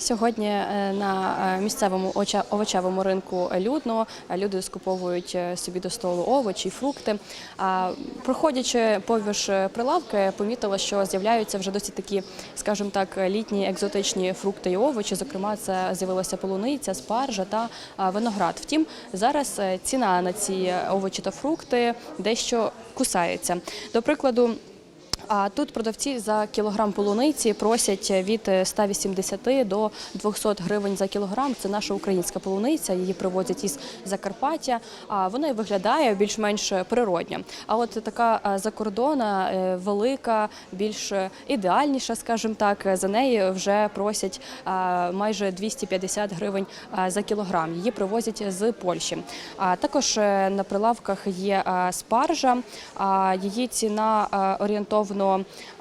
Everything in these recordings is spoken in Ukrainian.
Сьогодні е, на е, місцевому овочевому ринку людно люди скуповують е, собі до столу овочі, фрукти. Проходячи повіж прилавки, помітила, що з'являються вже досить такі, скажімо так, літні екзотичні фрукти і овочі. Зокрема, це з'явилася полуниця, спаржа та виноград. Втім, зараз ціна на ці овочі та фрукти дещо кусається. До прикладу. А тут продавці за кілограм полуниці просять від 180 до 200 гривень за кілограм. Це наша українська полуниця. Її привозять із Закарпаття. А вона і виглядає більш-менш природня. А от така а, закордона е, велика, більш ідеальніша, скажімо так. За неї вже просять майже 250 гривень за кілограм. Її привозять з Польщі. А також е, на прилавках є спаржа. Її ціна а,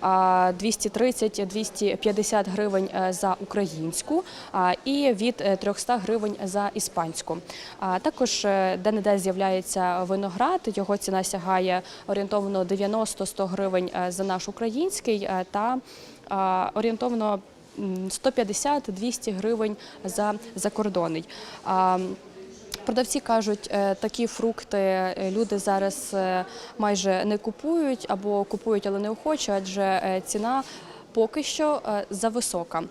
а, 230-250 гривень е, за українську і від е, 300 гривень за іспанську. Також е, де-не-де з'являється виноград. Його ціна сягає орієнтовно 90-100 гривень е, за наш український е, та орієнтовно м, 150-200 гривень за закордонний. Продавці кажуть, е, такі фрукти е, люди зараз е, майже не купують або купують, але не охоче, адже ціна. Поки що зависока.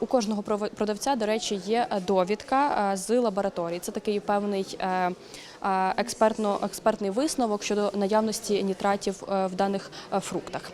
У кожного продавця, до речі, є довідка з лабораторії. Це такий певний експертно, експертний висновок щодо наявності нітратів в даних фруктах.